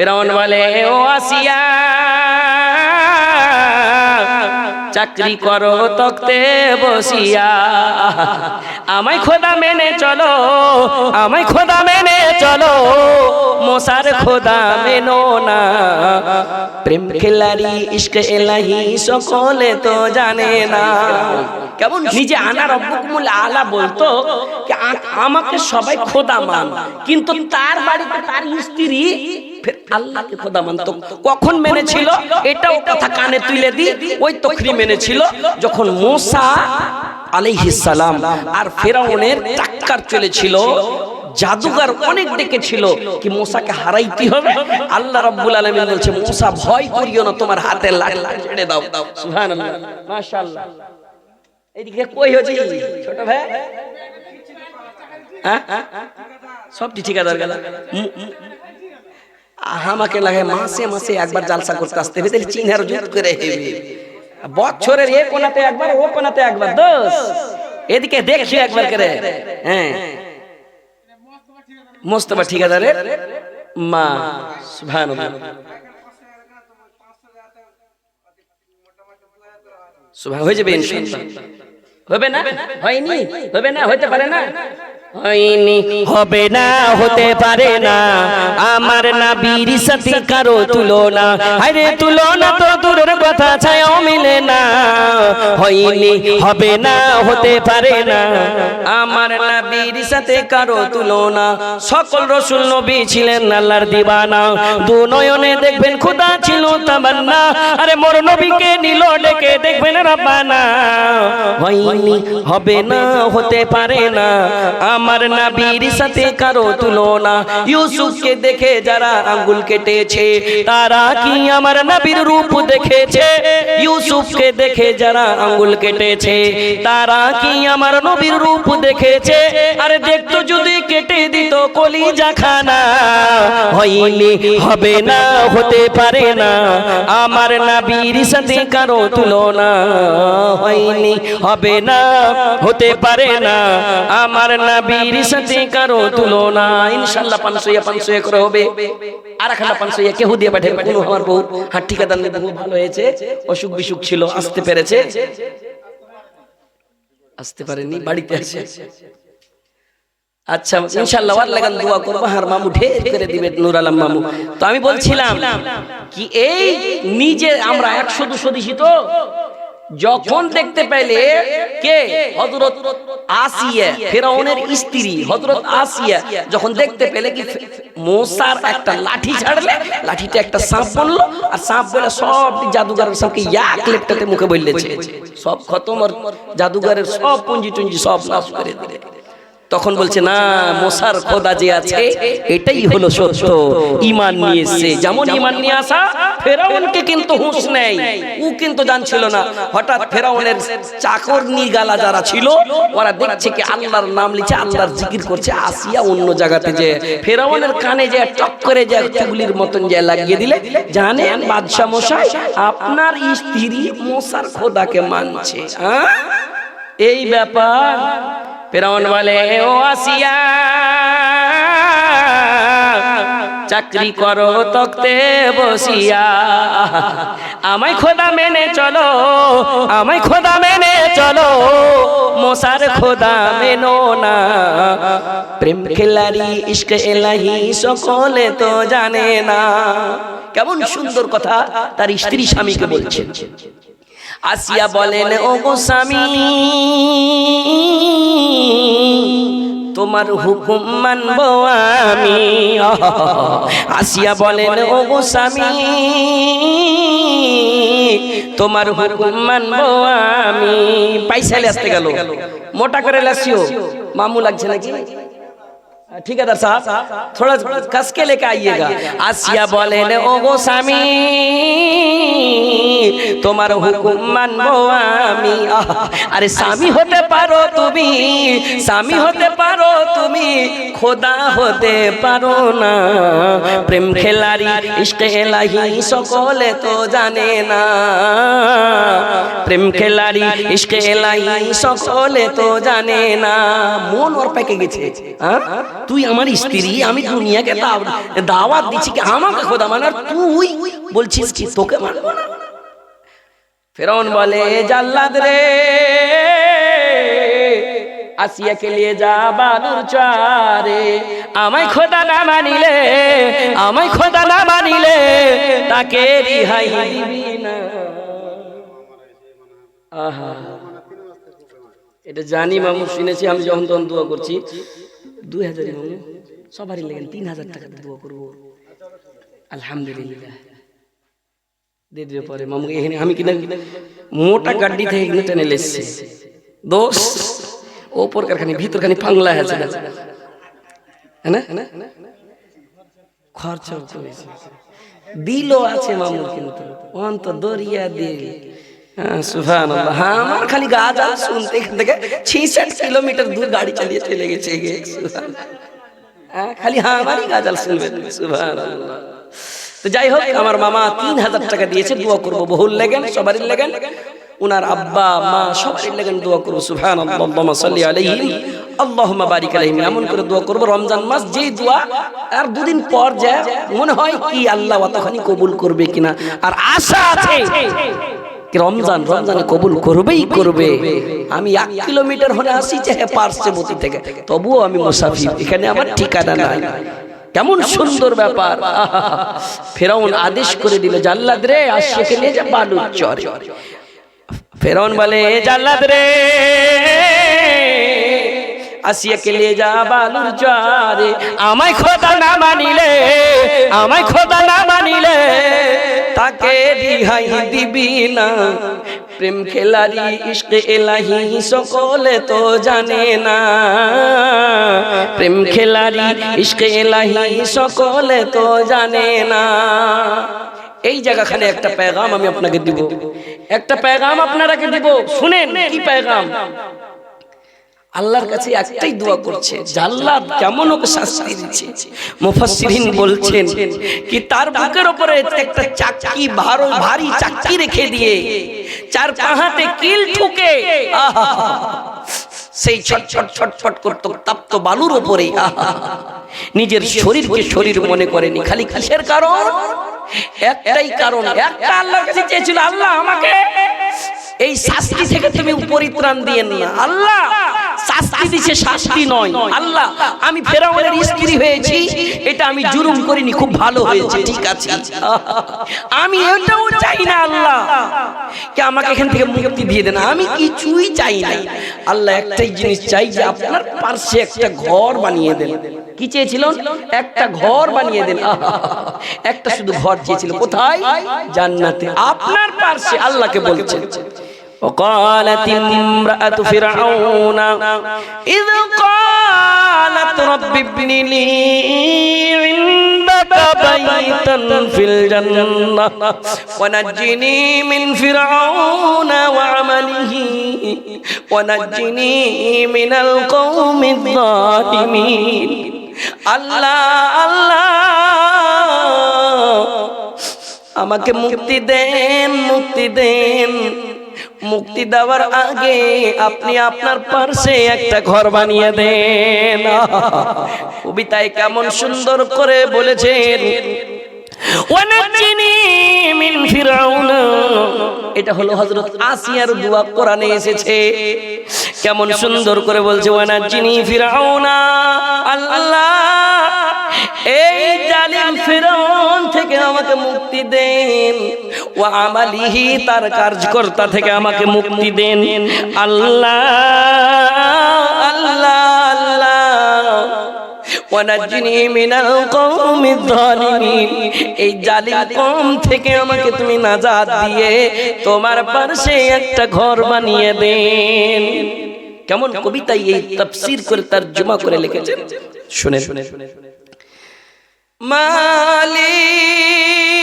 ফেরাউন বলে, ও আসিয়া, চাকরি করো তক্তে বসিয়া। আমায় খোদা মেনে চলো, আমায় খোদা মেনে চলো, মশার খোদা মেনো না। প্রেম খেলারি ইশক এলাহি সকলে তো জানে না। কেমন নিজে আনা রব্বুকুমুল আলা বলতো আমাকে সবাই খোদা মান। কিন্তু তার বাড়িতে তার স্ত্রী আল্লাহকে খোদা মানতো। কখন মেনেছিল? এটাও কথা কানে তুলে দি। ওই তখরি মেনেছিল যখন মোসা আলাইহিস সালাম আর ফেরাউনের টাক্কার চলেছিল। জাদুগার অনেক ডেকেছিল কি মোসাকে হারাইতে হবে। আল্লাহ রাব্বুল আলামিন বলছে, মোসা, ভয় করিও না, তোমার হাতে লাঠি ছেড়ে দাও। সুবহানাল্লাহ। মাশাআল্লাহ। এইদিকে কই হচ্ছে ছোট ভাই? হ্যাঁ? সবটি ঠিকাদার গেল। আমাকে লাগে মাসে মাসে একবার জালসা করতে আসতে হবে চিনার জুত করে হেবে। বছরের এ কোনাতে একবার, ও কোনাতে একবার, দোষ। এদিকে দেখি একবার করে। হ্যাঁ। মোস্তফা ঠিকাদারের মা, সুবহানাল্লাহ। সুবহান, হয়ে যাবে ইনশাআল্লাহ। হবে না? হয়নি? হবে না? হতে পারে না? হয়নি। হবে না, হতে পারে না। আমার নাবির সাথে কারও তুলনা। আরে তুলনা তো দূরের কথা, ছায়াও মিলে না। হয়নি, হবে না, হতে পারে না। আমার সাথে কারও সকল রসুল নবী ছিলেন আল্লাহর দিবানা। দু নয়নে দেখবেন খোদা ছিল তামান্না। আরে, মোর নবীকে নিল ডেকে দেখবেন রব্বানা। হয়নি, হবে না, হতে পারে না। আমার নাবির সাথে কারও তুলনা। ইউসুফকে দেখে যারা আঙ্গুল কেটেছে, তারা কি আমার নবীর রূপ দেখেছে? ইউসুফকে দেখে যারা আঙ্গুল কেটেছে, তারা কি আমার নবীর রূপ দেখেছে? আরে দেখতো যদি কেটে দিত কলিজা খানা, হয়নি, হবে না, হতে পারে না। আমার নাবির সাথে কারও তুলনা, হয়নি, হবে না, হতে পারে না। আমার সাথে কারও তুলনা পাঁচশো ইয়া পাঁচশো করে হবে। আর একটা পাঁচশো ইয়া কেউ দিয়ে পাঠে কোনো আমার বহু ভালো হয়েছে। অসুখ বিসুখ ছিল, আসতে পেরেছে। আসতে পারেনি, বাড়িতে আছে। আচ্ছা ইনশাআল্লাহ ওয়ার লাগান দোয়া করব। আর মামু ঢের করে দিবে নুর আলম মামু। তো আমি বলছিলাম কি, এই নিজে আমরা একশো দুশো দিছি তো? যখন দেখতে পেলে কে? হজরত আসিয়া ফেরাউনের স্ত্রী হজরত আসিয়া যখন দেখতে পেলে কি মোসার একটা লাঠি ছাড়লে লাঠিটা একটা সাপ বলল। আর সাপ বলে সব জাদুঘরের সবকে এক লেপটাতে মুখে বললে সব খতম আর জাদুঘরের সব পুঞ্জি টুঞ্জি সব নাশ করে দিলে। তখন বলছে, না মোসার খোদা যে আছে, এটাই হলো সত্য। ইমান নিয়ে এসছে। যেমন ইমান নিয়ে আসা, ফেরাউনকে কিন্তু হুঁশ নেই ও কিন্তু জানছিল না। হঠাৎ ফেরাউনের চাকর গালা যারা ছিল, ওরা দেখছে কি আল্লাহর নাম লিখছে আল্লাহর জিকির করছে, আসিয়া অন্য জায়গাতে যে ফেরাউনের কানে যে টক করে যে চুগলির মতন যে লাগিয়ে দিলে, জানেন বাদশাহ মশাই, আপনার স্ত্রী মোসার খোদাকে মানছে। এই ব্যাপার। ফেরাউন বলে, ও আসিয়া, চাকরি করো তক্তে বসিয়া। আমায় খোদা মেনে চলো, আমায় খোদা মেনে চলো, মশার খোদা মেনো না। প্রেম খেলারি, ইশক এলাহি, সকলে তো জানে না। কেমন সুন্দর কথা, তার স্ত্রী স্বামীকে বলছেন আসিয়া বলেন ও গো স্বামী তোমার হুকুম মানবো আমি আসিয়া বলেন ও গো স্বামী তোমার হুকুম মানবো আমি পয়সা আসতে গেল মোটা করে লাসিও মামু লাগছে নাকি ঠিকাদার সাহেব थोड़ा कस के लेके आइएगा आसिया बोले ने ओ गो स्वामी তোমার হুকুম মানবো আমি। আরে স্বামী হতে পারো তুমি, স্বামী হতে পারো তুমি, খোদা হতে পারো না। প্রেম খেলারি, ইশকে এলাহি, সকলে তো জানে না। প্রেম খেলারি, ইশকে এলাহি, সকলে তো জানে না। মন ওর পেকে গেছে? তুই আমার স্ত্রী, আমি দুনিয়াকে দাওয়াত দিচ্ছি কি আমাকে খোদা মানে তুই বলছিস কি তোকে মানবো না? ফেরাউন বলে জাল্লাদ রে আসিয়াকে নিয়ে যা বাদুর চারে। আমায় খোদা না মানিলে আমায় খোদা না মানিলে তাকে রিহাই দিবি না আহা। এটা জানি মামু শুনেছি আমি যখন তখন দোয়া করছি। দুই হাজার মামু সবারই লেগেন তিন হাজার টাকা দোয়া করব। আলহামদুলিল্লাহ। দিয়ে দিলে পরে মামু এখানে আমি কিনা মোটা গাড্ডি থেকে এখানে টেনে লেসছি দোষ ওপর কারখানি ভিতর খানি পাংলা আছে না হ্যাঁ খরচা করেছে দিলও আছে মামুর কিন্তু অন্ত দরিয়া দিল আমার খালি গা যা শুনতে এখান থেকে ছিষট কিলোমিটার দূর গাড়ি চালিয়ে চলে গেছে খালি আমারই গাজাল শুনবেন সুবহানাল্লাহ তো যাই হোক, আমার মামা তিন হাজার টাকা দিয়েছে, দোয়া করব বহুল লেগেন, সবারই লেগেন। উনার আব্বা, মা সবারই লেগেন, দোয়া করব আল্লাহুম্মা বারিক আলাইহিম এমন করে দোয়া করব, রমজান মাস যেই দোয়া, আর দুদিন পর যায় মনে হয় কি আল্লাহ অতখানি কবুল করবে কিনা। আর আশা আছে রমজান, রমজানে কবুল করবেই করবে। আমি এক কিলোমিটার হলে আসি যে পার্শ্ববর্তী থেকে। তবুও আমি মুসাফির, এখানে আমার ঠিকানা নাই। কেমন সুন্দর ব্যাপার! ফেরাউন আদেশ করে দিল জাল্লাদ রে আশিয়াকে নিয়ে যা বালুর চরে। ফেরাউন বলে জাল্লাদ রে আসিয়াকে নিয়ে যা বালুর চরে। আমায় খোদা না মানিলে আমায় খোদা না মানিলে তাকে রিহাই দিবি না। প্রেম খেলারি ইশকে এলাহি সকলে তো জানে না। প্রেম খেলারি, ইশকে এলাহি, সকলে তো জানে না। এই জায়গাখানে একটা পেগাম আমি আপনাকে দিব। একটা পেগাম আপনারাকে দিব। শুনেন, কি পেগাম আল্লাহর কাছে একটাই দোয়া করছে, জাল্লাদ কেমন ওকে শাস্তি দিচ্ছে। মুফাসসিরিন বলছেন কি, তার বুকের উপরে একটা চাকি, ভারো, ভারী চাকি রেখে দিয়ে, চার পাহাতে কিল ঠুকে, আহা সেই ছটফট ছটফট করতো তাপ্ত বালুর উপরে। আহা নিজের শরীরকে শরীর মনে করেনি। খালি কিসের কারণ? একটাই কারণ। একটা আল্লাহর কাছে চেয়েছিল আল্লাহ আমাকে এই শাস্তি থেকে তুমি পরিত্রাণ দিয়ে নিয়ে আল্লাহ শাস্তি দিছে শাস্তি নয়। আল্লাহ আমি ফেরাউনের স্ত্রী হয়েছি এটা আমি জুলুম করিনি খুব ভালো হয়েছে। ঠিক আছে। আমি এটাও চাই না আল্লাহ। কি আমাকে এখান থেকে মুক্তি দিয়ে দেন আমি কিছুই চাই না। আল্লাহ একটাই জিনিস চাই যে আপনার পার্শ্বে একটা ঘর বানিয়ে দেন। কি চেয়েছিল? একটা ঘর বানিয়ে দেন। একটা শুধু ঘর চেয়েছিল। কোথায়? জান্নাতে। আপনার পার্শ্বে আল্লাহকে বলছেন। وقالت امرأة فرعون إذ قالت رب ابن لي عندك بيتا في الجنة ونجني من فرعون وعمله ونجني من القوم الظالمين الله الله আমাকে মুক্তি দেন মুক্তি দেন মুক্তি দেওয়ার আগে আপনি আপনার পার্শ্বে একটা ঘর বানিয়ে দেন। কবিতায় কেমন সুন্দর করে বলেছেন এটা হলো হযরত আসিয়ার দোয়া কোরআনে এসেছে। কেমন সুন্দর করে বলছে, ওয়ানাজ্জিনি ফিরাউনা আল্লাহ এই জালিম ফিরাউন থেকে আমাকে মুক্তি দেন। ও আমালিহি, তার কার্যকর্তা থেকে আমাকে মুক্তি দেন। আল্লাহ আল্লাহ। এই জালিম কওম থেকে আমাকে তুমি নাজাত দিয়ে তোমার পাশে একটা ঘর বানিয়ে দেন। কেমন কবিতায় এই তাফসীর করে তরজমা করে লিখেছেন? শুনে শুনে মালিক।